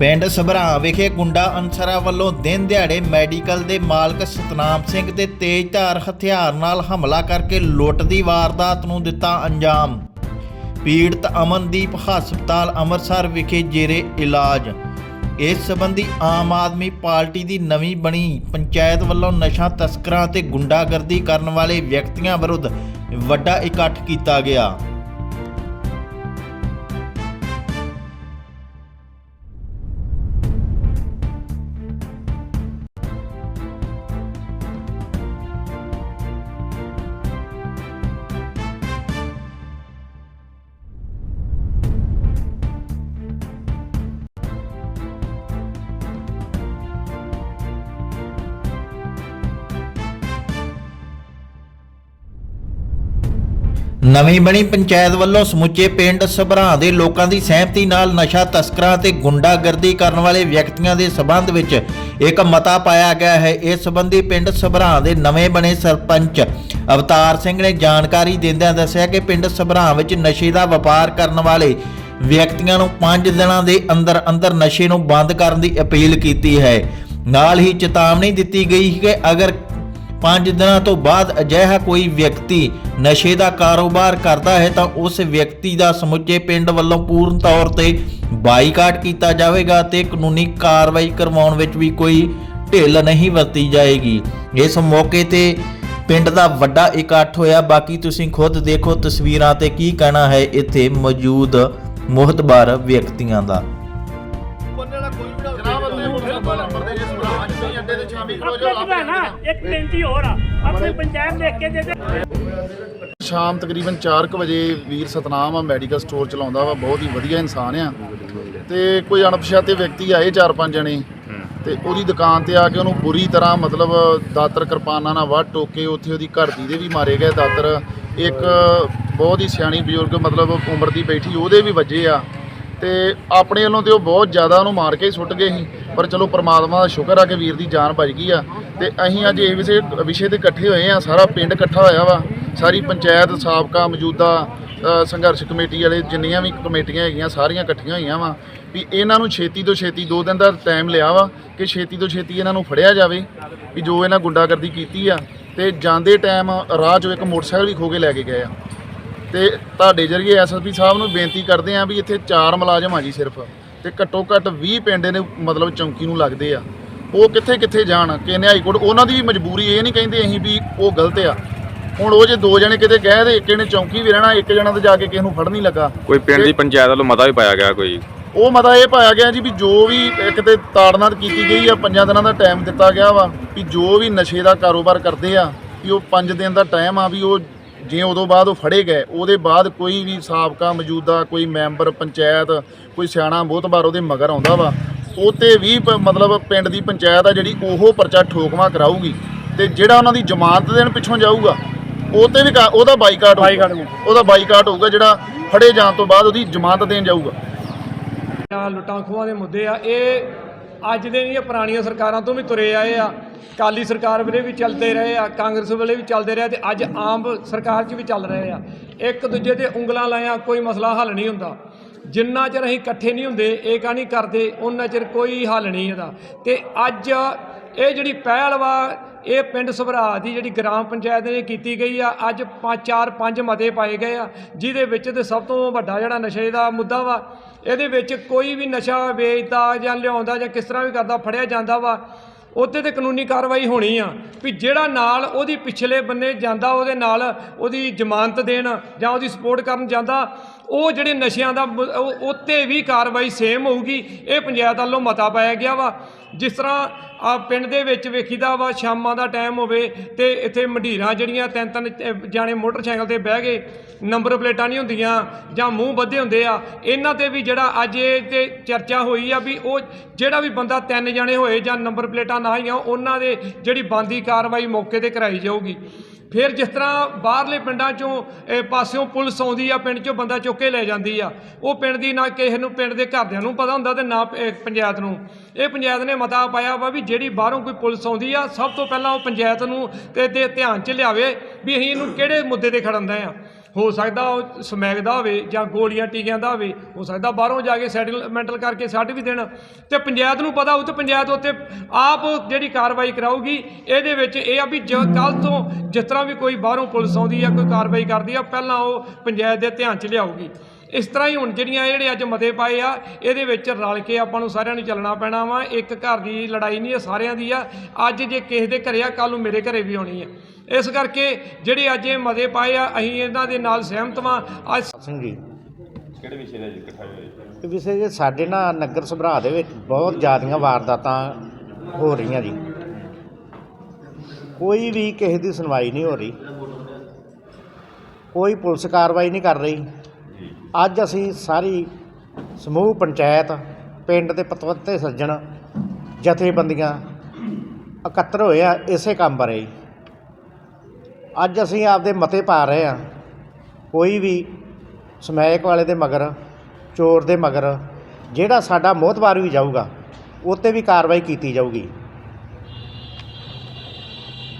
ਪਿੰਡ ਸਭਰਾ ਵਿਖੇ ਗੁੰਡਾ ਅਨਸਰਾਂ ਵੱਲੋਂ ਦਿਨ ਦਿਹਾੜੇ ਮੈਡੀਕਲ ਦੇ ਮਾਲਕ ਸਤਨਾਮ ਸਿੰਘ ਤੇ ਤੇਜ਼ਧਾਰ ਹਥਿਆਰ ਨਾਲ ਹਮਲਾ ਕਰਕੇ ਲੁੱਟ ਦੀ ਵਾਰਦਾਤ ਨੂੰ ਦਿੱਤਾ ਅੰਜਾਮ। ਪੀੜਤ ਅਮਨਦੀਪ ਹਸਪਤਾਲ ਅੰਮ੍ਰਿਤਸਰ ਵਿਖੇ ਜੇਰੇ ਇਲਾਜ। ਇਸ ਸਬੰਧੀ ਆਮ ਆਦਮੀ ਪਾਰਟੀ ਦੀ ਨਵੀਂ ਬਣੀ ਪੰਚਾਇਤ ਵੱਲੋਂ ਨਸ਼ਾ ਤਸਕਰਾਂ ਤੇ ਗੁੰਡਾਗਰਦੀ ਕਰਨ ਵਾਲੇ ਵਿਅਕਤੀਆਂ ਵਿਰੁੱਧ ਵੱਡਾ ਇਕੱਠ ਕੀਤਾ ਗਿਆ। ਨਵੀਂ ਬਣੀ ਪੰਚਾਇਤ ਵੱਲੋਂ ਸਮੁੱਚੇ ਪਿੰਡ ਸਭਰਾ ਦੇ ਲੋਕਾਂ ਦੀ ਸਹਿਮਤੀ ਨਾਲ ਨਸ਼ਾ ਤਸਕਰਾਂ ਤੇ ਗੁੰਡਾਗਰਦੀ ਕਰਨ ਵਾਲੇ ਵਿਅਕਤੀਆਂ ਦੇ ਸਬੰਧ ਵਿੱਚ ਇੱਕ ਮਤਾ ਪਾਇਆ ਗਿਆ ਹੈ। ਇਸ ਸੰਬੰਧੀ ਪਿੰਡ ਸਭਰਾ ਦੇ ਨਵੇਂ ਬਣੇ ਸਰਪੰਚ ਅਵਤਾਰ ਸਿੰਘ ਨੇ ਜਾਣਕਾਰੀ ਦਿੰਦਿਆਂ ਦੱਸਿਆ ਕਿ ਪਿੰਡ ਸਭਰਾ ਵਿੱਚ ਨਸ਼ੇ ਦਾ ਵਪਾਰ ਕਰਨ ਵਾਲੇ ਵਿਅਕਤੀਆਂ ਨੂੰ 5 ਦਿਨਾਂ ਦੇ ਅੰਦਰ ਅੰਦਰ ਨਸ਼ੇ ਨੂੰ ਬੰਦ ਕਰਨ ਦੀ ਅਪੀਲ ਕੀਤੀ ਹੈ। ਨਾਲ ਹੀ ਚੇਤਾਵਨੀ ਦਿੱਤੀ ਗਈ ਕਿ ਅਗਰ ਪੰਜ ਦਿਨਾਂ ਤੋਂ ਬਾਅਦ ਅਜਿਹਾ ਕੋਈ ਵਿਅਕਤੀ ਨਸ਼ੇ ਦਾ ਕਾਰੋਬਾਰ ਕਰਦਾ ਹੈ ਤਾਂ ਉਸ ਵਿਅਕਤੀ ਦਾ ਸਮੁੱਚੇ ਪਿੰਡ ਵੱਲੋਂ ਪੂਰਨ ਤੌਰ ਤੇ ਬਾਈਕਾਟ ਕੀਤਾ ਜਾਵੇਗਾ ਤੇ ਕਾਨੂੰਨੀ ਕਾਰਵਾਈ ਕਰਵਾਉਣ ਵਿੱਚ ਵੀ ਕੋਈ ਢਿੱਲ ਨਹੀਂ ਵਰਤੀ ਜਾਏਗੀ। ਇਸ ਮੌਕੇ ਤੇ ਪਿੰਡ ਦਾ ਵੱਡਾ ਇਕੱਠ ਹੋਇਆ। ਬਾਕੀ ਤੁਸੀਂ ਖੁਦ ਦੇਖੋ ਤਸਵੀਰਾਂ ਤੇ ਕੀ ਕਹਿਣਾ ਹੈ ਇੱਥੇ ਮੌਜੂਦ ਮੁਹਤਬਾਰ ਵਿਅਕਤੀਆਂ ਦਾ। ਆਪਣੇ ਜਾਓ ਜਿਹੜਾ ਨਾ ਇੱਕ ਬੇਨਤੀ ਹੋਰ ਆ ਆਪਣੀ ਪੰਚਾਇਤ ਲਿਖ ਕੇ ਦੇ ਦੇ ਸ਼ਾਮ ਤਕਰੀਬਨ 4:00 ਵਜੇ ਵੀਰ ਸਤਨਾਮ ਆ ਮੈਡੀਕਲ ਸਟੋਰ ਚਲਾਉਂਦਾ ਵਾ ਬਹੁਤ ਹੀ ਵਧੀਆ ਇਨਸਾਨ ਆ। ਤੇ ਕੋਈ ਅਣਪਛਾਤੇ ਵਿਅਕਤੀ ਆਏ ਚਾਰ ਪੰਜ ਜਣੇ। ਤੇ ਉਹਦੀ ਦੁਕਾਨ ਤੇ ਆ ਕੇ ਉਹਨੂੰ ਬੁਰੀ ਤਰ੍ਹਾਂ ਮਤਲਬ ਦਾਤਰ ਕਿਰਪਾਨਾਂ ਨਾਲ ਵੱਢ ਟੋਕੇ ਉੱਥੇ ਉਹਦੀ ਘਰ ਦੀ ਦੇ ਵੀ ਮਾਰੇ ਗਏ ਦਾਤਰ। ਇੱਕ ਬਹੁਤ ਹੀ ਸਿਆਣੀ ਬਜ਼ੁਰਗ ਮਤਲਬ ਉਮਰ ਦੀ ਬੈਠੀ ਉਹਦੇ ਵੀ ਵੱਜੇ ਆ। ਤੇ ਆਪਣੇ ਵੱਲੋਂ ਤੇ ਉਹ ਬਹੁਤ ਜ਼ਿਆਦਾ ਉਹਨੂੰ ਮਾਰ ਕੇ ਹੀ ਸੁੱਟ ਗਏ ਸੀ। ਪਰ ਚਲੋ ਪ੍ਰਮਾਤਮਾ ਦਾ ਸ਼ੁਕਰ ਆ ਕਿ ਵੀਰ ਦੀ ਜਾਨ ਬਚ ਗਈ ਆ। ਤੇ ਅਸੀਂ ਅੱਜ ਇਹ ਵਿਸ਼ੇ ਵਿਸ਼ੇ ਤੇ ਇਕੱਠੇ ਹੋਏ ਆ। ਸਾਰਾ ਪਿੰਡ ਇਕੱਠਾ ਹੋਇਆ ਵਾ। ਸਾਰੀ ਪੰਚਾਇਤ, ਸਾਬਕਾ, ਮੌਜੂਦਾ ਸੰਘਰਸ਼ ਕਮੇਟੀ ਵਾਲੇ ਜਿੰਨੀਆਂ ਵੀ ਕਮੇਟੀਆਂ ਹੈਗੀਆਂ, ਸਾਰੀਆਂ ਇਕੱਠੀਆਂ ਹੋਈਆਂ ਵਾ ਵੀ ਇਹਨਾਂ ਨੂੰ ਛੇਤੀ ਤੋਂ ਛੇਤੀ ਦੋ ਦਿਨ ਦਾ ਟਾਈਮ ਲਿਆ ਵਾ ਕਿ ਛੇਤੀ ਤੋਂ ਛੇਤੀ ਇਹਨਾਂ ਨੂੰ ਫੜਿਆ ਜਾਵੇ ਵੀ ਜੋ ਇਹਨਾਂ ਗੁੰਡਾਗਰਦੀ ਕੀਤੀ ਆ। ਤੇ ਜਾਂਦੇ ਟਾਈਮ ਰਾਹ 'ਚੋਂ ਇੱਕ ਮੋਟਰਸਾਈਕਲ ਵੀ ਖੋ ਕੇ ਲੈ ਕੇ ਗਏ ਆ। ਤੇ ਤੁਹਾਡੇ ਜਰੀਏ ਐਸਐਸਪੀ ਸਾਹਿਬ ਨੂੰ ਬੇਨਤੀ ਕਰਦੇ ਆ ਵੀ ਇੱਥੇ ਚਾਰ ਮੁਲਾਜ਼ਮ ਆ ਜੀ ਸਿਰਫ ਤੇ ਘੱਟੋ ਘੱਟ 20 ਪਿੰਡ ਨੇ ਮਤਲਬ ਚੌਂਕੀ ਨੂੰ ਲੱਗਦੇ ਆ। ਉਹ ਕਿੱਥੇ ਕਿੱਥੇ ਜਾਣ ਕਿੰਨੇ ਹਾਈ ਕੋਰਟ ਉਹਨਾਂ ਦੀ ਵੀ ਮਜਬੂਰੀ ਇਹ ਨਹੀਂ ਕਹਿੰਦੇ ਅਸੀਂ ਵੀ ਉਹ ਗਲਤ ਆ। ਹੁਣ ਉਹ ਜੇ ਦੋ ਜਣੇ ਕਿਤੇ ਗਏ ਤੇ ਇੱਕ ਨੇ ਚੌਂਕੀ ਵੀ ਰਹਿਣਾ ਇੱਕ ਜਣਾ ਤੇ ਜਾ ਕੇ ਕਿਸੇ ਨੂੰ ਫੜ ਨਹੀਂ ਲੱਗਾ। ਕੋਈ ਪਿੰਡ ਦੀ ਪੰਚਾਇਤ ਵੱਲੋਂ ਮਤਾ ਵੀ ਪਾਇਆ ਗਿਆ ਕੋਈ? ਉਹ ਮਤਾ ਇਹ ਪਾਇਆ ਗਿਆ ਜੀ ਵੀ ਜੋ ਵੀ ਇੱਕ ਤੇ ਤਾੜਨਾਤ ਕੀਤੀ ਗਈ ਆ ਪੰਜਾਂ ਦਿਨਾਂ ਦਾ ਟਾਈਮ ਦਿੱਤਾ ਗਿਆ ਵਾ ਵੀ ਜੋ ਵੀ ਨਸ਼ੇ ਦਾ ਕਾਰੋਬਾਰ ਕਰਦੇ ਆ ਵੀ ਉਹ 5 ਦਿਨ ਦਾ ਟਾਈਮ ਆ ਵੀ ਉਹ ਜੇ ਉਦੋਂ ਬਾਅਦ ਉਹ ਫੜੇ ਗਏ ਉਹਦੇ ਬਾਅਦ ਕੋਈ ਵੀ ਸਾਬਕਾ ਮੌਜੂਦਾ ਕੋਈ ਮੈਂਬਰ ਪੰਚਾਇਤ ਕੋਈ ਸਿਆਣਾ ਮੋਹਤਬਾਰ ਉਹਦੇ ਮਗਰ ਆਉਂਦਾ ਵਾ ਉਹ ਤੇ ਵੀ ਪ- ਮਤਲਬ ਪਿੰਡ ਦੀ ਪੰਚਾਇਤ ਆ ਜਿਹੜੀ ਉਹ ਪਰਚਾ ਠੋਕਵਾ ਕਰਾਊਗੀ ਤੇ ਜਿਹੜਾ ਉਹਨਾਂ ਦੀ ਜ਼ਮਾਨਤ ਦੇਣ ਪਿੱਛੋਂ ਜਾਊਗਾ ਉਹ ਤੇ ਵੀ ਕਾ- ਉਹਦਾ ਬਾਈਕਾਟ ਹੋਊਗਾ। ਉਹਦਾ ਬਾਈਕਾਟ ਹੋਊਗਾ ਜਿਹੜਾ ਫੜੇ ਜਾਣ ਤੋਂ ਬਾਅਦ ਉਹਦੀ ਜ਼ਮਾਨਤ ਦੇਣ ਜਾਊਗਾ। ਲੁੱਟਾਂ ਖੋਹਾਂ ਦੇ ਮੁੱਦੇ ਆ ਇਹ ਅੱਜ ਦੇ ਨਹੀਂ ਪੁਰਾਣੀਆਂ ਸਰਕਾਰਾਂ ਤੋਂ ਵੀ ਤੁਰੇ ਆਏ ਆ। ਕਾਲੀ ਸਰਕਾਰ ਵੇਲੇ ਵੀ ਚੱਲਦੇ ਰਹੇ ਆ, ਕਾਂਗਰਸ ਵੇਲੇ ਵੀ ਚੱਲਦੇ ਰਹੇ ਤੇ ਅੱਜ ਆਮ ਸਰਕਾਰ 'ਚ ਵੀ ਚੱਲ ਰਹੇ ਆ। ਇੱਕ ਦੂਜੇ ਤੇ ਉਂਗਲਾਂ ਲਾਇਆ, ਕੋਈ ਮਸਲਾ ਹੱਲ ਨਹੀਂ ਹੁੰਦਾ। ਜਿੰਨਾ ਚਿਰ ਅਸੀਂ ਇਕੱਠੇ ਨਹੀਂ ਹੁੰਦੇ ਏਕਾ ਨਹੀਂ ਕਰਦੇ, ਉਹਨਾਂ ਚਿਰ ਕੋਈ ਹੱਲ ਨਹੀਂ ਇਹਦਾ। ਤੇ ਅੱਜ ਇਹ ਜਿਹੜੀ ਪਹਿਲ ਵਾ ਇਹ ਪਿੰਡ ਸੁਭਰਾ ਦੀ ਜਿਹੜੀ ਗ੍ਰਾਮ ਪੰਚਾਇਤ ਨੇ ਕੀਤੀ ਗਈ ਆ, ਅੱਜ ਪੰਜ ਚਾਰ ਪੰਜ ਮਤੇ ਪਾਏ ਗਏ ਆ, ਜਿਹਦੇ ਵਿੱਚ ਤੇ ਸਭ ਤੋਂ ਵੱਡਾ ਜਿਹੜਾ ਨਸ਼ੇ ਦਾ ਮੁੱਦਾ ਵਾ, ਇਹਦੇ ਵਿੱਚ ਕੋਈ ਵੀ ਨਸ਼ਾ ਵੇਚਦਾ ਜਾਂ ਲਿਆਉਂਦਾ ਜਾਂ ਕਿਸ ਤਰ੍ਹਾਂ ਵੀ ਕਰਦਾ, ਫੜਿਆ ਜਾਂਦਾ ਵਾ ਉੱਤੇ ਤੇ ਕਾਨੂੰਨੀ ਕਾਰਵਾਈ ਹੋਣੀ ਆ, ਵੀ ਜਿਹੜਾ ਨਾਲ ਉਹਦੀ ਪਿਛਲੇ ਬੰਨੇ ਜਾਂਦਾ, ਉਹਦੇ ਨਾਲ ਉਹਦੀ ਜ਼ਮਾਨਤ ਦੇਣ ਜਾਂ ਉਹਦੀ ਸਪੋਰਟ ਕਰਨ ਜਾਂਦਾ ਉਹ ਜਿਹੜੇ ਨਸ਼ਿਆਂ ਦਾ ਉੱਤੇ ਵੀ ਕਾਰਵਾਈ ਸੇਮ ਹੋਊਗੀ, ਇਹ ਪੰਚਾਇਤ ਵੱਲੋਂ ਮਤਾ ਪਾਇਆ ਗਿਆ ਵਾ। ਜਿਸ ਤਰ੍ਹਾਂ ਆ ਪਿੰਡ ਦੇ ਵਿੱਚ ਵੇਖੀਦਾ ਵਾ, ਸ਼ਾਮਾਂ ਦਾ ਟਾਈਮ ਹੋਵੇ ਤੇ ਇੱਥੇ ਮੰਡੀਰਾਂ ਜਿਹੜੀਆਂ ਤਿੰਨ ਤਿੰਨ ਜਾਣੇ ਮੋਟਰਸਾਈਕਲ ਤੇ ਬਹਿ ਗਏ ਨੰਬਰ ਪਲੇਟਾਂ ਨਹੀਂ ਹੁੰਦੀਆਂ ਜਾਂ ਮੂੰਹ ਬੱਧੇ ਹੁੰਦੇ ਆ, ਇਹਨਾਂ ਤੇ ਵੀ ਜਿਹੜਾ ਅੱਜ ਇਹ ਤੇ ਚਰਚਾ ਹੋਈ ਆ ਵੀ ਉਹ ਜਿਹੜਾ ਵੀ ਬੰਦਾ ਤਿੰਨ ਜਾਣੇ ਹੋਏ ਜਾਂ ਨੰਬਰ ਪਲੇਟਾਂ ਨਾ ਹੋਈਆਂ ਉਹਨਾਂ ਦੇ ਜਿਹੜੀ ਬੰਦੀ ਕਾਰਵਾਈ ਮੌਕੇ ਤੇ ਕਰਾਈ ਜਾਊਗੀ। ਫਿਰ ਜਿਸ ਤਰ੍ਹਾਂ ਬਾਹਰਲੇ ਪਿੰਡਾਂ ਚੋਂ ਪਾਸਿਓਂ ਪੁਲਿਸ ਆਉਂਦੀ ਆ, ਪਿੰਡ ਚੋਂ ਬੰਦਾ ਚੁੱਕ ਕੇ ਲੈ ਜਾਂਦੀ ਆ, ਉਹ ਪਿੰਡ ਦੀ ਨਾ ਕਿਸੇ ਨੂੰ, ਪਿੰਡ ਦੇ ਘਰਦਿਆਂ ਨੂੰ ਪਤਾ ਹੁੰਦਾ ਤੇ ਨਾ ਪ- ਪੰਚਾਇਤ ਨੂੰ। ਇਹ ਪੰਚਾਇਤ ਨੇ ਮਤਾ ਪਾਇਆ ਵਾ ਵੀ ਜਿਹੜੀ ਬਾਹਰੋਂ ਕੋਈ ਪੁਲਿਸ ਆਉਂਦੀ ਆ, ਸਭ ਤੋਂ ਪਹਿਲਾਂ ਉਹ ਪੰਚਾਇਤ ਨੂੰ ਤੇ ਤੇ ਧਿਆਨ ਚ ਲਿਆਵੇ ਵੀ ਅਸੀਂ ਇਹਨੂੰ ਕਿਹੜੇ ਮੁੱਦੇ ਤੇ ਖੜਨਦੇ ਆ। ਹੋ ਸਕਦਾ ਉਹ ਸਮੈਕ ਦਾ ਹੋਵੇ ਜਾਂ ਗੋਲੀਆਂ ਟੀਕਿਆਂ ਦਾ ਹੋਵੇ, ਹੋ ਸਕਦਾ ਬਾਹਰੋਂ ਜਾ ਕੇ ਸੈਟਲਮੈਂਟਲ ਕਰਕੇ ਛੱਡ ਵੀ ਦੇਣ। ਤੇ ਪੰਚਾਇਤ ਨੂੰ ਪਤਾ ਉਹ ਤੇ ਪੰਚਾਇਤ ਉੱਤੇ ਆਪ ਜਿਹੜੀ ਕਾਰਵਾਈ ਕਰਾਊਗੀ, ਇਹਦੇ ਵਿੱਚ ਇਹ ਆ ਵੀ ਕੱਲ ਤੋਂ ਜਿਸ ਤਰ੍ਹਾਂ ਵੀ ਕੋਈ ਬਾਹਰੋਂ ਪੁਲਿਸ ਆਉਂਦੀ ਆ, ਕੋਈ ਕਾਰਵਾਈ ਕਰਦੀ ਆ, ਪਹਿਲਾਂ ਉਹ ਪੰਚਾਇਤ ਦੇ ਧਿਆਨ 'ਚ ਲਿਆਊਗੀ। ਇਸ ਤਰ੍ਹਾਂ ਹੀ ਹੁਣ ਜਿਹੜੀਆਂ ਇਹ ਜਿਹੜੇ ਅੱਜ ਮਤੇ ਪਾਏ ਆ ਇਹਦੇ ਵਿੱਚ ਰਲ ਕੇ ਆਪਾਂ ਨੂੰ ਸਾਰਿਆਂ ਨੂੰ ਚੱਲਣਾ ਪੈਣਾ ਵਾ। ਇੱਕ ਘਰ ਦੀ ਲੜਾਈ ਨਹੀਂ ਇਹ ਸਾਰਿਆਂ ਦੀ ਆ। ਅੱਜ ਜੇ ਕਿਸੇ ਦੇ ਘਰੇ ਆ ਕੱਲ ਨੂੰ ਮੇਰੇ ਘਰੇ ਵੀ ਆਉਣੀ ਆ। ਇਸ ਕਰਕੇ ਜਿਹੜੇ ਅੱਜ ਇਹ ਮਤੇ ਪਾਏ ਆ ਅਸੀਂ ਇਹਨਾਂ ਦੇ ਨਾਲ ਸਹਿਮਤ ਵਾਂ। ਅੱਜ ਸਿੰਘ ਜੀ। ਕਿਹੜੇ ਵਿਸ਼ੇ ਦਾ ਇਕੱਠਾ ਹੋਇਆ ਤੇ ਵਿਸ਼ੇ ਜੇ ਸਾਡੇ ਨਾ ਨਗਰ ਸੁਭਰਾ ਦੇ ਵਿੱਚ ਬਹੁਤ ਜ਼ਿਆਦੀਆਂ ਵਾਰਦਾਤਾਂ ਹੋ ਰਹੀਆਂ ਜੀ। ਕੋਈ ਵੀ ਕਿਸੇ ਦੀ ਸੁਣਵਾਈ ਨਹੀਂ ਹੋ ਰਹੀ। ਕੋਈ ਪੁਲਿਸ ਕਾਰਵਾਈ ਨਹੀਂ ਕਰ ਰਹੀ। ਅੱਜ ਅਸੀਂ ਸਾਰੀ ਸਮੂਹ ਪੰਚਾਇਤ, ਪਿੰਡ ਦੇ ਪਤਵੰਤੇ ਸੱਜਣ ਜਥੇਬੰਦੀਆਂ ਇਕੱਤਰ ਹੋਏ ਆ ਇਸੇ ਕੰਮ ਬਾਰੇ ਅੱਜ ਅਸੀਂ ਆਪਦੇ ਮਤੇ ਪਾ ਰਹੇ ਆ। ਕੋਈ ਵੀ ਸਮੈਕ ਵਾਲੇ ਦੇ ਮਗਰ, ਚੋਰ ਦੇ ਮਗਰ, ਜਿਹੜਾ ਸਾਡਾ ਮੋਹਤਵਾਰ ਵੀ ਜਾਊਗਾ ਉਹ 'ਤੇ ਵੀ ਕਾਰਵਾਈ ਕੀਤੀ ਜਾਊਗੀ।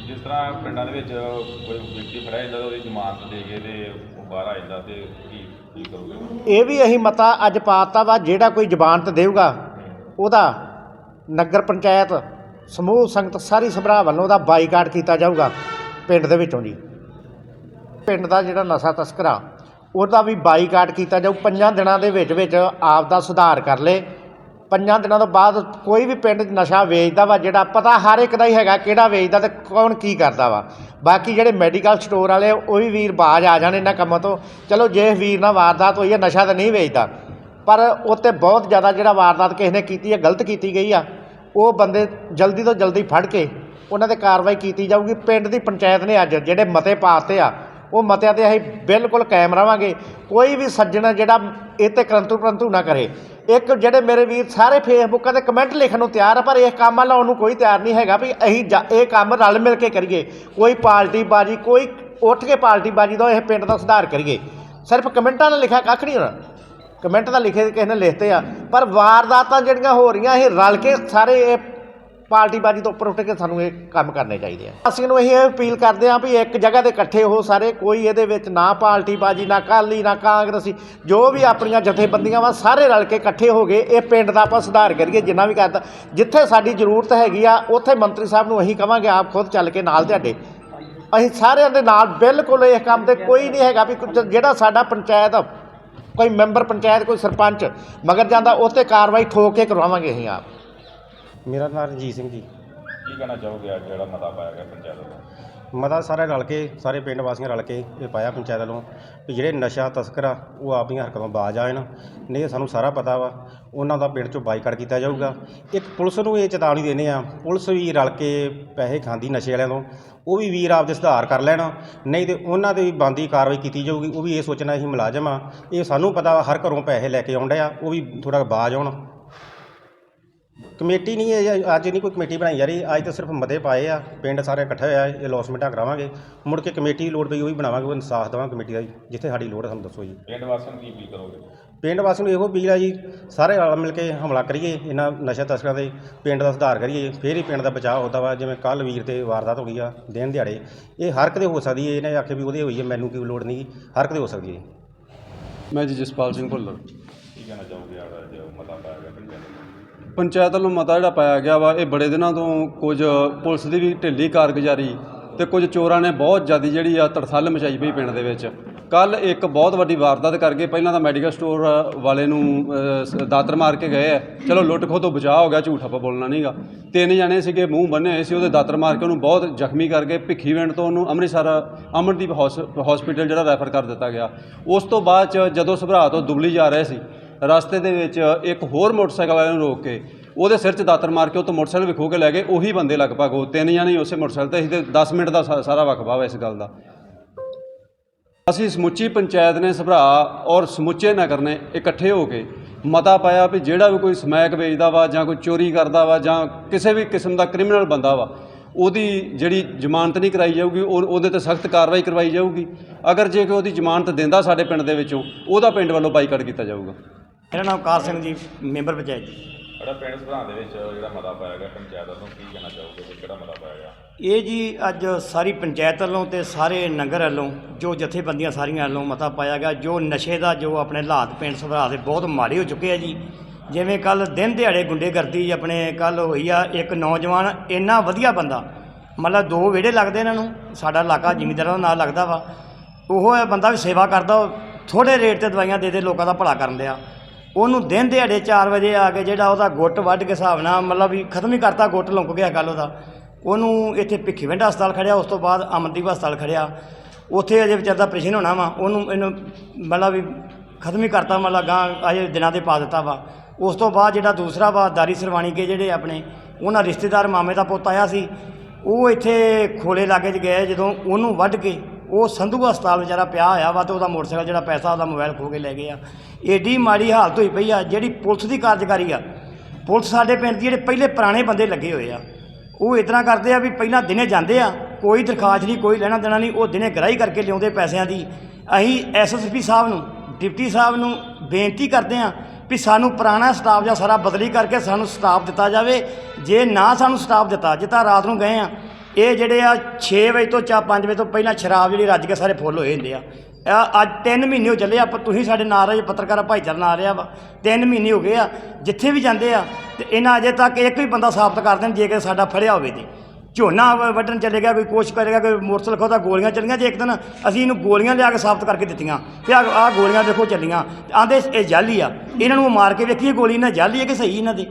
ਜਿਸ ਤਰ੍ਹਾਂ ਪਿੰਡਾਂ ਦੇ ਵਿੱਚ ਕੋਈ ਵਿਅਕਤੀ ਫੜਿਆ ਜਾਂਦਾ ਤਾਂ ਉਹਦੀ ਜ਼ਮਾਨਤ ਦੇ ਕੇ ਤੇ ਉਹ ਬਾਹਰ ਆ ਜਾਂਦਾ ਤੇ ਕੀ ਕੀ ਕਰੋਗੇ? ਇਹ ਵੀ ਅਸੀਂ ਮਤਾ ਅੱਜ ਪਾਤਾ ਵਾ, ਜਿਹੜਾ ਕੋਈ ਜ਼ਮਾਨਤ ਦੇਊਗਾ, ਉਹਦਾ ਨਗਰ ਪੰਚਾਇਤ, ਸਮੂਹ ਸੰਗਤ ਸਾਰੀ ਸਭਰਾ ਵੱਲੋਂ ਉਹਦਾ ਬਾਈਕਾਟ ਕੀਤਾ ਜਾਊਗਾ ਪਿੰਡ ਦੇ ਵਿੱਚੋਂ ਜੀ। ਪਿੰਡ ਦਾ ਜਿਹੜਾ ਨਸ਼ਾ ਤਸਕਰਾ, ਉਹਦਾ ਵੀ ਬਾਈਕਾਟ ਕੀਤਾ ਜਾਊ, ਪੰਜਾਂ ਦਿਨਾਂ ਦੇ ਵਿੱਚ ਵਿੱਚ ਆਪ ਦਾ ਸੁਧਾਰ ਕਰ ਲੇ। ਪੰਜਾਂ ਦਿਨਾਂ ਤੋਂ ਬਾਅਦ ਕੋਈ ਵੀ ਪਿੰਡ 'ਚ ਨਸ਼ਾ ਵੇਚਦਾ ਵਾ, ਜਿਹੜਾ ਪਤਾ ਹਰ ਇੱਕ ਦਾ ਹੀ ਹੈਗਾ ਕਿਹੜਾ ਵੇਚਦਾ ਤੇ ਕੌਣ ਕੀ ਕਰਦਾ ਵਾ। ਬਾਕੀ ਜਿਹੜੇ ਮੈਡੀਕਲ ਸਟੋਰ ਵਾਲੇ ਉਹ ਵੀ ਵੀਰ ਬਾਜ ਆ ਜਾਣ ਇਹਨਾਂ ਕੰਮਾਂ ਤੋਂ। ਚਲੋ ਜੇ ਵੀਰ ਨਾਲ ਵਾਰਦਾਤ ਹੋਈ ਹੈ ਨਸ਼ਾ ਤਾਂ ਨਹੀਂ ਵੇਚਦਾ, ਪਰ ਉੱਤੇ ਬਹੁਤ ਜ਼ਿਆਦਾ ਜਿਹੜਾ ਵਾਰਦਾਤ ਕਿਸੇ ਨੇ ਕੀਤੀ ਹੈ ਗਲਤ ਕੀਤੀ ਗਈ ਆ, ਉਹ ਬੰਦੇ ਜਲਦੀ ਤੋਂ ਜਲਦੀ ਫੜ ਕੇ ਉਹਨਾਂ ਤੇ ਕਾਰਵਾਈ ਕੀਤੀ ਜਾਊਗੀ। ਪਿੰਡ ਦੀ ਪੰਚਾਇਤ ਨੇ ਅੱਜ ਜਿਹੜੇ ਮਤੇ ਪਾਤੇ ਆ ਉਹ ਮਤਿਆਂ ਤੇ ਅਸੀਂ ਬਿਲਕੁਲ ਕਾਇਮ ਰਵਾਂਗੇ ਕੋਈ ਵੀ ਸੱਜਣ ਜਿਹੜਾ ਇਹ ਤੇ ਕਰੰਤੂ ਪਰੰਤੂ ਨਾ ਕਰੇ। ਇੱਕ ਜਿਹੜੇ ਮੇਰੇ ਵੀਰ ਸਾਰੇ ਫੇਸਬੁੱਕਾਂ ਤੇ ਕਮੈਂਟ ਲਿਖਣ ਨੂੰ ਤਿਆਰ ਆ, ਪਰ ਇਹ ਕੰਮ ਲਾਉਣ ਨੂੰ ਕੋਈ ਤਿਆਰ ਨਹੀਂ ਹੈਗਾ ਵੀ ਅਸੀਂ ਜਾ- ਇਹ ਕੰਮ ਰਲ ਮਿਲ ਕੇ ਕਰੀਏ। ਕੋਈ ਪਾਰਟੀ ਬਾਜੀ ਕੋਈ ਉੱਠ ਕੇ ਪਾਰਟੀ ਬਾਜੀ ਦਾ ਇਹ ਪਿੰਡ ਦਾ ਸੁਧਾਰ ਕਰੀਏ। ਸਿਰਫ ਕਮੈਂਟਾਂ ਨਾਲ ਲਿਖਿਆ ਕੱਖ ਨਹੀਂ ਹੋਣਾ। ਕਮੈਂਟ ਤਾਂ ਲਿਖੇ ਕਿਸੇ ਨੇ ਲਿਖਤੇ ਆ। ਪਰ ਵਾਰਦਾਤਾਂ ਜਿਹੜੀਆਂ ਹੋ ਰਹੀਆਂ ਇਹ ਰਲ ਕੇ ਸਾਰੇ ਇਹ ਪਾਰਟੀਬਾਜ਼ੀ ਤੋਂ ਉੱਪਰ ਉੱਠ ਕੇ ਸਾਨੂੰ ਇਹ ਕੰਮ ਕਰਨੇ ਚਾਹੀਦੇ ਆ। ਅਸੀਂ ਨੂੰ ਇਹ ਅਪੀਲ ਕਰਦੇ ਹਾਂ ਵੀ ਇੱਕ ਜਗ੍ਹਾ ਤੇ ਇਕੱਠੇ ਹੋ ਸਾਰੇ, ਕੋਈ ਇਹਦੇ ਵਿੱਚ ਨਾ ਪਾਰਟੀਬਾਜ਼ੀ, ਨਾ ਕਾਲੀ ਨਾ ਕਾਂਗਰਸੀ, ਜੋ ਵੀ ਆਪਣੀਆਂ ਜਥੇਬੰਦੀਆਂ ਵਾ, ਸਾਰੇ ਰਲ ਕੇ ਇਕੱਠੇ ਹੋ ਗਏ ਇਹ ਪਿੰਡ ਦਾ ਆਪਾਂ ਸੁਧਾਰ ਕਰੀਏ, ਜਿੰਨਾ ਵੀ ਕਰਦਾ। ਜਿੱਥੇ ਸਾਡੀ ਜ਼ਰੂਰਤ ਹੈਗੀ ਆ, ਉੱਥੇ ਮੰਤਰੀ ਸਾਹਿਬ ਨੂੰ ਅਸੀਂ ਕਵਾਂਗੇ, ਆਪ ਖੁਦ ਚੱਲ ਕੇ ਨਾਲ ਤੁਹਾਡੇ। ਅਸੀਂ ਸਾਰਿਆਂ ਦੇ ਨਾਲ ਬਿਲਕੁਲ ਇਹ ਕੰਮ ਤੇ ਕੋਈ ਨਹੀਂ ਹੈਗਾ ਵੀ ਕੁਝ- ਜਿਹੜਾ ਸਾਡਾ ਪੰਚਾਇਤ, ਕੋਈ ਮੈਂਬਰ ਪੰਚਾਇਤ, ਕੋਈ ਸਰਪੰਚ ਮਗਰ ਜਾਂਦਾ ਉਹ 'ਤੇ ਕਾਰਵਾਈ ਠੋਕ ਕੇ ਕਰਵਾਵਾਂਗੇ ਅਸੀਂ ਆਪ। ਮੇਰਾ ਨਾਮ ਰਣਜੀਤ ਸਿੰਘ ਜੀ। ਕੀ ਕਹਿਣਾ ਚਾਹੋਗੇ ਅੱਜ ਜਿਹੜਾ ਮਤਾ ਪਾਇਆ ਗਿਆ ਪੰਚਾਇਤ ਵੱਲੋਂ? ਮਤਾ ਸਾਰੇ ਰਲ ਕੇ ਸਾਰੇ ਪਿੰਡ ਵਾਸੀਆਂ ਰਲ ਕੇ ਇਹ ਪਾਇਆ ਪੰਚਾਇਤ ਵੱਲੋਂ ਵੀ ਜਿਹੜੇ ਨਸ਼ਾ ਤਸਕਰ ਆ ਉਹ ਆਪਣੀਆਂ ਹਰਕਤਾਂ ਬਾਜ ਆਣ ਨਹੀਂ ਤਾਂ ਸਾਨੂੰ ਸਾਰਾ ਪਤਾ ਵਾ ਉਹਨਾਂ ਦਾ ਪਿੰਡ ਚੋਂ ਬਾਈਕਾਟ ਕੀਤਾ ਜਾਊਗਾ। ਇੱਕ ਪੁਲਿਸ ਨੂੰ ਇਹ ਚੇਤਾਵਨੀ ਦੇਣੇ ਆ ਪੁਲਿਸ ਵੀ ਰਲ ਕੇ ਪੈਸੇ ਖਾਂਦੀ ਨਸ਼ੇ ਵਾਲਿਆਂ ਤੋਂ ਉਹ ਵੀ ਵੀਰ ਆਪਦੇ ਸੁਧਾਰ ਕਰ ਲੈਣ ਨਹੀਂ ਤੇ ਉਹਨਾਂ ਤੇ ਵੀ ਬੰਦੀ ਕਾਰਵਾਈ ਕੀਤੀ ਜਾਊਗੀ ਉਹ ਵੀ ਇਹ ਸੋਚਣਾ ਅਸੀਂ ਮੁਲਾਜ਼ਮ ਆ। ਇਹ ਸਾਨੂੰ ਪਤਾ ਵਾ ਹਰ ਘਰੋਂ ਪੈਸੇ ਲੈ ਕੇ ਆਉਂਦੇ ਆ ਉਹ ਵੀ ਥੋੜਾ ਬਾਜ ਆਉਣ। ਕਮੇਟੀ ਨਹੀਂ ਹੈ ਜੀ, ਅੱਜ ਨਹੀਂ ਕੋਈ ਕਮੇਟੀ ਬਣਾਈ ਜਾ ਰਹੀ। ਅੱਜ ਤਾਂ ਸਿਰਫ ਮਤੇ ਪਾਏ ਆ ਪਿੰਡ ਸਾਰੇ ਇਕੱਠੇ ਹੋਇਆ ਇਹ ਲੌਸਮੈਂਟਾਂ ਕਰਾਵਾਂਗੇ। ਮੁੜ ਕੇ ਕਮੇਟੀ ਦੀ ਲੋੜ ਪਈ ਉਹ ਵੀ ਬਣਾਵਾਂਗੇ ਉਹ ਇਨਸਾਫ ਦੇਵਾਂਗੇ ਕਮੇਟੀ ਦਾ ਜੀ, ਜਿੱਥੇ ਸਾਡੀ ਲੋੜ ਹੈ ਸਾਨੂੰ ਦੱਸੋ ਜੀ। ਪਿੰਡ ਵਾਸੀਆਂ ਨੂੰ ਕੀ ਅਪੀਲ ਕਰੋਗੇ? ਪਿੰਡ ਵਾਸੀਆਂ ਨੂੰ ਇਹੋ ਅਪੀਲ ਆ ਜੀ ਸਾਰੇ ਰਲ ਮਿਲ ਕੇ ਹਮਲਾ ਕਰੀਏ ਇਹਨਾਂ ਨਸ਼ਾ ਤਸਕਰਾਂ ਦੇ ਪਿੰਡ ਦਾ ਸੁਧਾਰ ਕਰੀਏ ਫੇਰ ਹੀ ਪਿੰਡ ਦਾ ਬਚਾਅ ਹੁੰਦਾ ਵਾ ਜਿਵੇਂ ਕੱਲ ਵੀਰ ਤੇ ਵਾਰਦਾਤ ਹੋ ਗਈ ਆ ਦਿਨ ਦਿਹਾੜੇ। ਇਹ ਹਰ ਕਿਤੇ ਹੋ ਸਕਦੀ ਹੈ ਇਹਨੇ ਆਖੇ ਵੀ ਉਹਦੇ ਹੋਈ ਹੈ ਮੈਨੂੰ ਕੀ ਲੋੜ ਨਹੀਂ ਹਰ ਕਿਤੇ ਹੋ ਸਕਦੀ ਹੈ ਜੀ। ਮੈਂ ਜੀ ਜਸਪਾਲ ਸਿੰਘ ਭੁੱਲਰ। ਕੀ ਕਹਿਣਾ ਚਾਹੋਗੇ ਅੱਜ ਜੋ ਮਤਾ ਪਾਇਆ ਗਿਆ ਪੰਚਾਇਤ ਵੱਲੋਂ ਪੰਚਾਇਤ ਵੱਲੋਂ ਮਤਾ ਜਿਹੜਾ ਪਾਇਆ ਗਿਆ ਵਾ, ਇਹ ਬੜੇ ਦਿਨਾਂ ਤੋਂ ਕੁਝ ਪੁਲਿਸ ਦੀ ਵੀ ਢਿੱਲੀ ਕਾਰਗੁਜ਼ਾਰੀ ਤੇ ਕੁਝ ਚੋਰਾਂ ਨੇ ਬਹੁਤ ਜ਼ਿਆਦਾ ਜਿਹੜੀ ਆ ਤੜਥੱਲ ਮਚਾਈ ਪਈ ਪਿੰਡ ਦੇ ਵਿੱਚ। ਕੱਲ ਇੱਕ ਬਹੁਤ ਵੱਡੀ ਵਾਰਦਾਤ ਕਰਕੇ ਪਹਿਲਾਂ ਤਾਂ ਮੈਡੀਕਲ ਸਟੋਰ ਵਾਲੇ ਨੂੰ ਦਾਤਰ ਮਾਰ ਕੇ ਗਏ ਆ। ਚਲੋ ਲੁੱਟ ਖੋਹ ਤੋਂ ਬਚਾਅ ਹੋ ਗਿਆ, ਝੂਠ ਆਪਾਂ ਬੋਲਣਾ ਨਹੀਂਗਾ ਤਿੰਨ ਜਣੇ ਸੀਗੇ, ਮੂੰਹ ਬੰਨੇ ਹੋਏ ਸੀ, ਉਹਦੇ ਦਾਤਰ ਮਾਰ ਕੇ ਉਹਨੂੰ ਬਹੁਤ ਜ਼ਖਮੀ ਕਰਕੇ ਭਿੱਖੀਵਿੰਡ ਤੋਂ ਉਹਨੂੰ ਅੰਮ੍ਰਿਤਸਰ, ਅਮਨਦੀਪ ਹੌਸ- ਹਸਪੀਟਲ ਜਿਹੜਾ ਰੈਫਰ ਕਰ ਦਿੱਤਾ ਗਿਆ। ਉਸ ਤੋਂ ਬਾਅਦ ਚ ਜਦੋਂ ਸਭਰਾ ਤੋਂ ਦੁਬਲੀ ਜਾ ਰਹੇ ਸੀ ਰਸਤੇ ਦੇ ਵਿੱਚ ਇੱਕ ਹੋਰ ਮੋਟਰਸਾਈਕਲ ਵਾਲੇ ਨੂੰ ਰੋਕ ਕੇ ਉਹਦੇ ਸਿਰ 'ਚ ਦਾਤਰ ਮਾਰ ਕੇ ਉਹ ਤੋਂ ਮੋਟਰਸਾਈਕਲ ਵਿਖੋ ਕੇ ਲੈ ਗਏ। ਉਹੀ ਬੰਦੇ ਲਗਭਗ ਉਹ ਤਿੰਨ ਜਣੇ ਉਸੇ ਮੋਟਰਸਾਈਕਲ ਤੇ ਅਸੀਂ ਤੇ 10 ਮਿੰਟ ਦਾ ਸਾਰਾ ਵਕਫਾ ਵਾ ਇਸ ਗੱਲ ਦਾ। ਅਸੀਂ ਸਮੁੱਚੀ ਪੰਚਾਇਤ ਨੇ, ਸਭਰਾ ਔਰ ਸਮੁੱਚੇ ਨਗਰ ਨੇ ਇਕੱਠੇ ਹੋ ਕੇ ਮਤਾ ਪਾਇਆ ਵੀ ਜਿਹੜਾ ਵੀ ਕੋਈ ਸਮੈਕ ਵੇਚਦਾ ਵਾ ਜਾਂ ਕੋਈ ਚੋਰੀ ਕਰਦਾ ਵਾ ਜਾਂ ਕਿਸੇ ਵੀ ਕਿਸਮ ਦਾ ਕ੍ਰਿਮੀਨਲ ਬੰਦਾ ਵਾ, ਉਹਦੀ ਜਿਹੜੀ ਜ਼ਮਾਨਤ ਨਹੀਂ ਕਰਾਈ ਜਾਊਗੀ, ਉਹ, ਉਹਦੇ ਤੇ ਸਖਤ ਕਾਰਵਾਈ ਕਰਵਾਈ ਜਾਊਗੀ। ਅਗਰ ਜੇ ਕੋਈ ਉਹਦੀ ਜ਼ਮਾਨਤ ਦਿੰਦਾ ਸਾਡੇ ਪਿੰਡ ਦੇ ਵਿੱਚੋਂ, ਉਹਦਾ ਪਿੰਡ ਵੱਲੋਂ ਬਾਈਕਾਟ ਕੀਤਾ ਜਾਊਗਾ। ਮੇਰਾ ਨਾਮ ਕਾਰ ਸਿੰਘ ਜੀ ਮੈਂਬਰ ਪੰਚਾਇਤ ਜੀ। ਜਿਹੜਾ ਪਿੰਡ ਸਭਰਾਂ ਦੇ ਵਿੱਚ ਜਿਹੜਾ ਮਤਾ ਪਾਇਆ ਗਿਆ ਪੰਚਾਇਤ ਵੱਲੋਂ ਕੀ ਕਹਿਣਾ ਚਾਹੋਗੇ ਵੀ ਕਿਹੜਾ ਮਤਾ ਪਾਇਆ ਗਿਆ? ਇਹ ਜੀ ਅੱਜ ਸਾਰੀ ਪੰਚਾਇਤ ਵੱਲੋਂ ਤੇ ਸਾਰੇ ਨਗਰ ਵੱਲੋਂ ਜੋ ਜਥੇਬੰਦੀਆਂ ਸਾਰੀਆਂ ਵੱਲੋਂ ਮਤਾ ਪਾਇਆ ਗਿਆ ਜੋ ਨਸ਼ੇ ਦਾ ਜੋ ਆਪਣੇ ਹਾਲਾਤ ਪਿੰਡ ਸਭਰਾ ਦੇ ਬਹੁਤ ਮਾੜੇ ਹੋ ਚੁੱਕੇ ਆ ਜੀ। ਜਿਵੇਂ ਕੱਲ ਦਿਨ ਦਿਹਾੜੇ ਗੁੰਡੇਗਰਦੀ ਆਪਣੇ ਕੱਲ ਹੋਈ ਆ ਇੱਕ ਨੌਜਵਾਨ ਇੰਨਾ ਵਧੀਆ ਬੰਦਾ ਮਤਲਬ ਦੋ ਵਿਹੜੇ ਲੱਗਦੇ ਇਹਨਾਂ ਨੂੰ ਸਾਡਾ ਇਲਾਕਾ ਜ਼ਿਮੀਂਦਾਰਾਂ ਦਾ ਨਾਂ ਲੱਗਦਾ ਵਾ ਉਹ ਇਹ ਬੰਦਾ ਵੀ ਸੇਵਾ ਕਰਦਾ ਥੋੜੇ ਰੇਟ ਤੇ ਦਵਾਈਆਂ ਦੇ ਦੇ ਲੋਕਾਂ ਦਾ ਭਲਾ ਕਰਨ ਲਿਆ ਉਹਨੂੰ ਦਿਨ ਦਿਹਾੜੇ 4 ਵਜੇ ਆ ਕੇ ਜਿਹੜਾ ਉਹਦਾ ਗੁੱਟ ਵੱਢ ਕੇ ਹਿਸਾਬ ਨਾਲ ਮਤਲਬ ਵੀ ਖਤਮ ਹੀ ਕਰਤਾ, ਗੁੱਟ ਲੁੱਕ ਗਿਆ ਗੱਲ ਉਹਦਾ। ਉਹਨੂੰ ਇੱਥੇ ਭਿੱਖੀਵਿੰਡ ਹਸਪਤਾਲ ਖੜਿਆ, ਉਸ ਤੋਂ ਬਾਅਦ ਅਮਨਦੀਪ ਹਸਪਤਾਲ ਖੜਿਆ। ਉੱਥੇ ਅਜੇ ਵਿਚਾਰ ਦਾ ਆਪਰੇਸ਼ਨ ਹੋਣਾ ਵਾ, ਉਹਨੂੰ ਇਹਨੂੰ ਮਤਲਬ ਵੀ ਖਤਮ ਹੀ ਕਰਤਾ, ਮਤਲਬ ਗਾਂ ਅਜੇ ਦਿਨਾਂ ਦੇ ਪਾ ਦਿੱਤਾ ਵਾ। ਉਸ ਤੋਂ ਬਾਅਦ ਜਿਹੜਾ ਦੂਸਰਾ ਵਾ, ਦਾਰੀ ਸਰਵਾਣੀ ਕੇ ਜਿਹੜੇ ਆਪਣੇ, ਉਹਨਾਂ ਰਿਸ਼ਤੇਦਾਰ ਮਾਮੇ ਦਾ ਪੁੱਤ ਆਇਆ ਸੀ, ਉਹ ਇੱਥੇ ਖੋਲੇ ਲਾਗੇ 'ਚ ਗਏ, ਜਦੋਂ ਉਹਨੂੰ ਵੱਢ ਕੇ ਉਹ ਸੰਧੂ ਹਸਪਤਾਲ ਵਿਚਾਰਾ ਪਿਆ ਹੋਇਆ ਵਾ ਤੇ ਉਹਦਾ ਮੋਟਰਸਾਈਕਲ ਜਿਹੜਾ ਪੈਸਾ ਉਹਦਾ ਮੋਬਾਈਲ ਖੋ ਕੇ ਲੈ ਗਏ ਆ। ਏਡੀ ਮਾੜੀ ਹਾਲਤ ਹੋਈ ਪਈ ਆ, ਜਿਹੜੀ ਪੁਲਿਸ ਦੀ ਕਾਰਜਕਾਰੀ ਆ। ਪੁਲਿਸ ਸਾਡੇ ਪਿੰਡ ਦੀ ਜਿਹੜੇ ਪਹਿਲੇ ਪੁਰਾਣੇ ਬੰਦੇ ਲੱਗੇ ਹੋਏ ਆ। ਉਹ ਇਤਨਾ ਕਰਦੇ ਆ ਵੀ ਪਹਿਲਾਂ ਦਿਨੇ ਜਾਂਦੇ ਆ, ਕੋਈ ਦਰਖਾਸਤ ਨਹੀਂ, ਕੋਈ ਲੈਣਾ ਦੇਣਾ ਨਹੀਂ, ਉਹ ਦਿਨੇ ਗ੍ਰਾਹੀ ਕਰਕੇ ਲਿਆਉਂਦੇ ਪੈਸਿਆਂ ਦੀ। ਅਸੀਂ ਐਸਐਸਪੀ ਸਾਹਿਬ ਨੂੰ, ਡਿਪਟੀ ਸਾਹਿਬ ਨੂੰ ਬੇਨਤੀ ਕਰਦੇ ਆ ਵੀ ਸਾਨੂੰ ਪੁਰਾਣਾ ਸਟਾਫ ਜਾਂ ਸਾਰਾ ਬਦਲੀ ਕਰਕੇ ਸਾਨੂੰ ਸਟਾਫ ਦਿੱਤਾ ਜਾਵੇ। ਜੇ ਨਾ ਸਾਨੂੰ ਸਟਾਫ ਦਿੱਤਾ, ਜਿੱਦਾਂ ਰਾਤ ਨੂੰ ਗਏ ਆ ਇਹ ਜਿਹੜੇ ਆ 6 ਵਜੇ ਤੋਂ ਚਾ 5 ਵਜੇ ਤੋਂ ਪਹਿਲਾਂ ਸ਼ਰਾਬ ਜਿਹੜੀ ਰੱਜ ਕੇ ਸਾਰੇ ਫੁੱਲ ਹੋਏ ਹੁੰਦੇ ਆ। ਇਹ ਅੱਜ 3 ਮਹੀਨੇ ਹੋ ਚੱਲੇ ਆ ਪਰ ਤੁਸੀਂ ਸਾਡੇ ਨਾਲ ਰਹੇ, ਪੱਤਰਕਾਰ ਭਾਈਚਾਰਾ ਨਾਲ ਰਿਹਾ ਵਾ। 3 ਮਹੀਨੇ ਹੋ ਗਏ ਆ, ਜਿੱਥੇ ਵੀ ਜਾਂਦੇ ਆ, ਤੇ ਇਹਨਾਂ ਅਜੇ ਤੱਕ ਇੱਕ ਵੀ ਬੰਦਾ ਸਾਬਤ ਕਰ ਦੇਣ ਜੇ ਸਾਡਾ ਫੜਿਆ ਹੋਵੇ ਤੇ। ਝੋਨਾ ਵੱਢਣ ਚਲੇ ਗਿਆ, ਕੋਈ ਕੋਸ਼ਿਸ਼ ਕਰੇਗਾ, ਕੋਈ ਮੋਟਰਸਾਈਕਲ ਖੋਦਾ ਗੋਲੀਆਂ ਚੱਲੀਆਂ ਜੇ ਇੱਕ ਦਿਨ, ਅਸੀਂ ਇਹਨੂੰ ਗੋਲੀਆਂ ਲਿਆ ਕੇ ਸਾਬਤ ਕਰਕੇ ਦਿੱਤੀਆਂ। ਤੇ ਆ ਆਹ ਗੋਲੀਆਂ ਦੇਖੋ ਚੱਲੀਆਂ। ਆਂਦੇ, ਇਹ ਜਾਲੀ ਆ। ਇਹਨਾਂ ਨੂੰ ਮਾਰ ਕੇ ਵੇਖੀਏ ਗੋਲੀ ਇਹਨਾਂ ਜਾਲੀ ਹੈ ਕਿ ਸਹੀ ਇਹਨਾਂ ਦੇ।